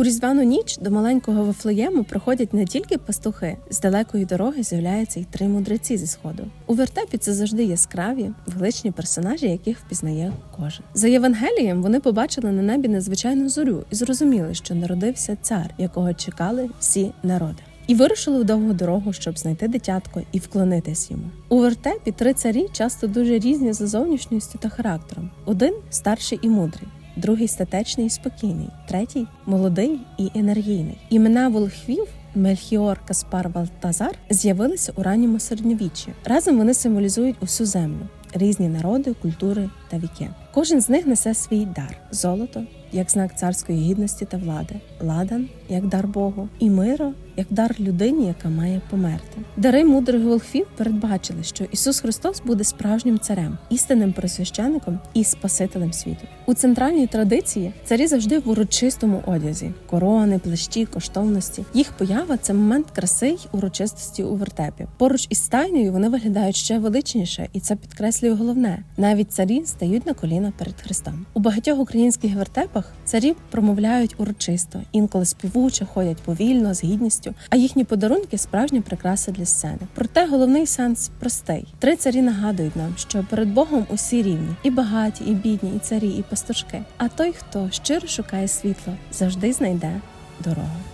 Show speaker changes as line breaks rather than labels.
У різдвяну ніч до маленького Вифлеєму приходять не тільки пастухи, з далекої дороги з'являються й три мудреці зі сходу. У вертепі це завжди яскраві, величні персонажі, яких впізнає кожен. За Євангелієм вони побачили на небі незвичайну зорю і зрозуміли, що народився цар, якого чекали всі народи. І вирушили в довгу дорогу, щоб знайти дитятко і вклонитись йому. У вертепі три царі часто дуже різні за зовнішністю та характером. Один старший і мудрий, другий статечний і спокійний, третій молодий і енергійний. Імена волхвів. Мельхіор, Каспар, Валтазар з'явилися у ранньому середньовіччі. Разом вони символізують усю землю, різні народи, культури та віки. Кожен з них несе свій дар: золото як знак царської гідності та влади, ладан як дар Богу, і миро як дар людині, яка має померти. Дари мудрих волхвів передбачили, що Ісус Христос буде справжнім царем, істинним просвященником і спасителем світу. У центральній традиції царі завжди в урочистому одязі: корони, плащі, коштовності. Їх поява це момент краси й урочистості у вертепі. Поруч із стайнею вони виглядають ще величніше, і це підкреслює головне: навіть царі стають на коліна перед Христом. У багатьох українських вертепах царі промовляють урочисто, інколи співуче ходять повільно, з гідністю, а їхні подарунки справжня прикраса для сцени. Проте головний сенс простий: три царі нагадують нам, що перед Богом усі рівні, і багаті, і бідні, і царі, і пастушки. А той, хто щиро шукає світло, завжди знайде дорогу.